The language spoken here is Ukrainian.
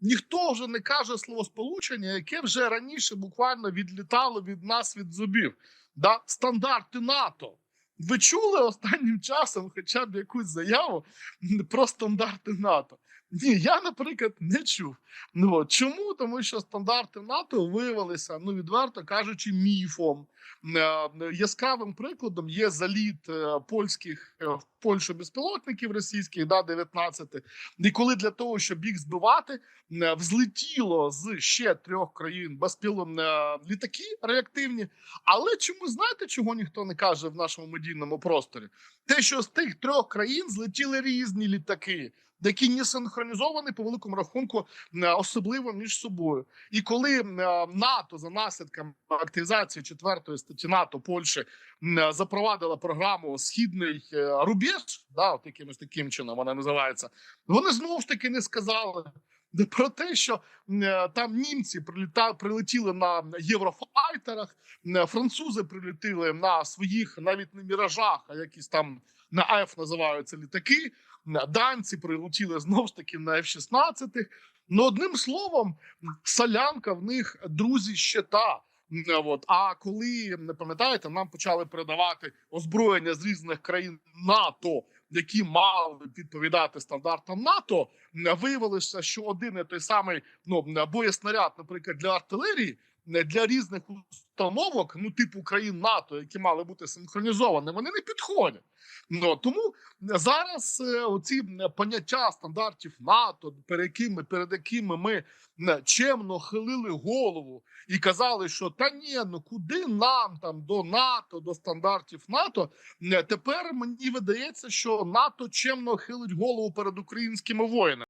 ніхто вже не каже словосполучення, яке вже раніше буквально відлітало від нас від зубів. Да? Стандарти НАТО. Ви чули останнім часом хоча б якусь заяву про стандарти НАТО? Ні, я, наприклад, не чув. Ну от чому? Тому що стандарти НАТО виявилися, ну відверто кажучи, міфом. Е, Яскравим прикладом є заліт е, польських е, в Польщу безпілотників російських, да, 19. І коли для того, щоб їх збивати, е, взлетіло з ще трьох країн безпілотні літаки реактивні. Але чому знаєте, чого ніхто не каже в нашому медійному просторі? Те, що з тих трьох країн злетіли різні літаки, які не синхронізовані по великому рахунку, е, особливо між собою. І коли е, НАТО за наслідками активізації четвертої статті НАТО Польщі м, запровадила програму Східний Рубіж, да, от якимось таким чином вона називається, вони знову ж таки не сказали. Про те, що е, там німці приліта, прилетіли на єврофайтерах, е, французи прилетіли на своїх навіть не міражах, а якісь там на F називаються літаки. е, Данці прилетіли знову ж таки на F-16. Ну, одним словом, солянка в них друзі ще та. От. А коли не пам'ятаєте, нам почали передавати озброєння з різних країн НАТО, які мали відповідати стандартам НАТО, виявилося, що один і той самий ну боєснаряд, наприклад, для артилерії для різних установок, ну типу країн НАТО, які мали бути синхронізовані, вони не підходять. Ну тому зараз е, оці е, поняття стандартів НАТО, перед якими перед якими ми е, чемно хилили голову і казали, що та ні, ну куди нам там до НАТО, до стандартів НАТО. Тепер мені видається, що НАТО чемно хилить голову перед українськими воїнами.